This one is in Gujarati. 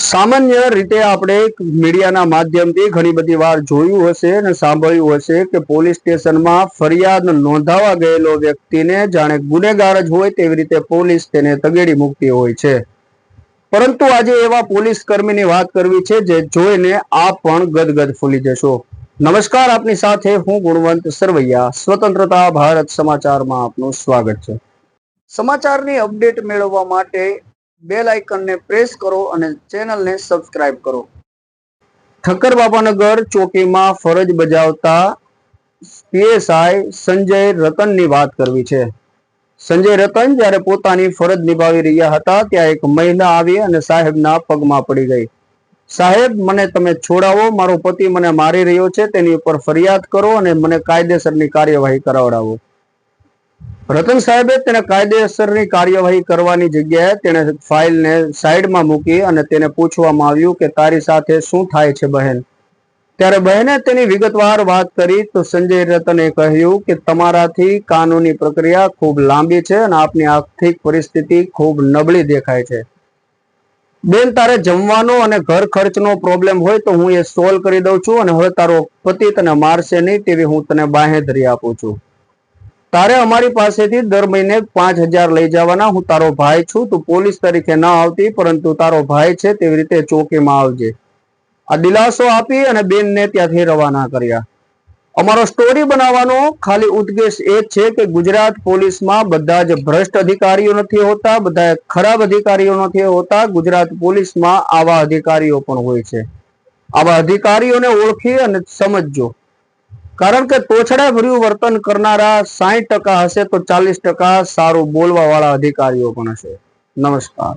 સામાન્ય રીતે આપણે મીડિયાના માધ્યમથી ઘણી બધી વાર જોયું હશે અને સાંભળ્યું હશે કે પોલીસ સ્ટેશનમાં ફરિયાદ નોંધાવા ગયેલો વ્યક્તિને જાણે ગુનેગાર જ હોય તેવી રીતે પોલીસ તેને તગેડી મૂકતી હોય છે. પરંતુ આજે એવા પોલીસ કર્મીની વાત કરવી છે જે જોઈને આપ પણ ગદગદ ફૂલી જશો. નમસ્કાર, આપની સાથે હું ગુણવંત સરવૈયા. સ્વતંત્રતા ભારત સમાચારમાં આપનું સ્વાગત છે. સમાચારની અપડેટ મેળવવા માટે બેલ આઇકનને પ્રેસ કરો અને ચેનલને સબસ્ક્રાઇબ કરો. ઠક્કર બાપાનગર ચોકીમાં ફરજ બજાવતા પીએસઆઈ સંજય રતનની વાત કરવી છે. સંજય રતન જ્યારે પોતાની ફરજ નિભાવી રહ્યા હતા, ત્યાં એક મહિલા આવી અને સાહેબના પગમાં પડી ગઈ. સાહેબ, મને તમે છોડાવો, મારો પતિ મને મારી રહ્યો છે, તેની ઉપર ફરિયાદ કરો અને મને કાયદેસરની કાર્યવાહી કરાવડાવો. રતન સાહેબે તેને કાયદેસરની કાર્યવાહી કરવાની જગ્યાએ તેણે ફાઇલને સાઈડમાં મૂકી અને તેને પૂછવામાં આવ્યું કે તારી સાથે શું થાય છે બહેન? ત્યારે બહેને તેની વિગતવાર વાત કરી તો સંજય રતને કહ્યું કે તમારાથી કાનૂની પ્રક્રિયા ખૂબ લાંબી છે અને આપની આર્થિક પરિસ્થિતિ ખૂબ નબળી દેખાય છે. બેન, તારે જમવાનો અને ઘર ખર્ચનો પ્રોબ્લેમ હોય તો હું એ સોલ્વ કરી દઉં છું અને હવે તારો પતિ તને મારશે નહીં તેવી હું તને બાહેધરી આપું છું. તારે અમારી પાસેથી દર મહિને પાંચ હજાર લઈ જવાના. હું તારો ભાઈ છું, તું પોલીસ તરીકે ન આવતી, પરંતુ તારો ભાઈ છે તેવી રીતે ચોકીમાં આવજે. આ દિલાસો આપી અને બેનને ત્યાંથી રવાના કર્યા. અમારો સ્ટોરી બનાવવાનો ખાલી ઉદ્દેશ એ છે કે ગુજરાત પોલીસમાં બધા જ ભ્રષ્ટ અધિકારીઓ નથી હોતા બધા ખરાબ અધિકારીઓ નથી હોતા. ગુજરાત પોલીસમાં આવા અધિકારીઓ પણ હોય છે. આવા અધિકારીઓને ઓળખી અને સમજજો. કારણ કે તોછડા ભર્યું વર્તન કરનારા સાહીઠ ટકા હશે તો ચાલીસ ટકા સારું બોલવા અધિકારીઓ પણ હશે. નમસ્કાર.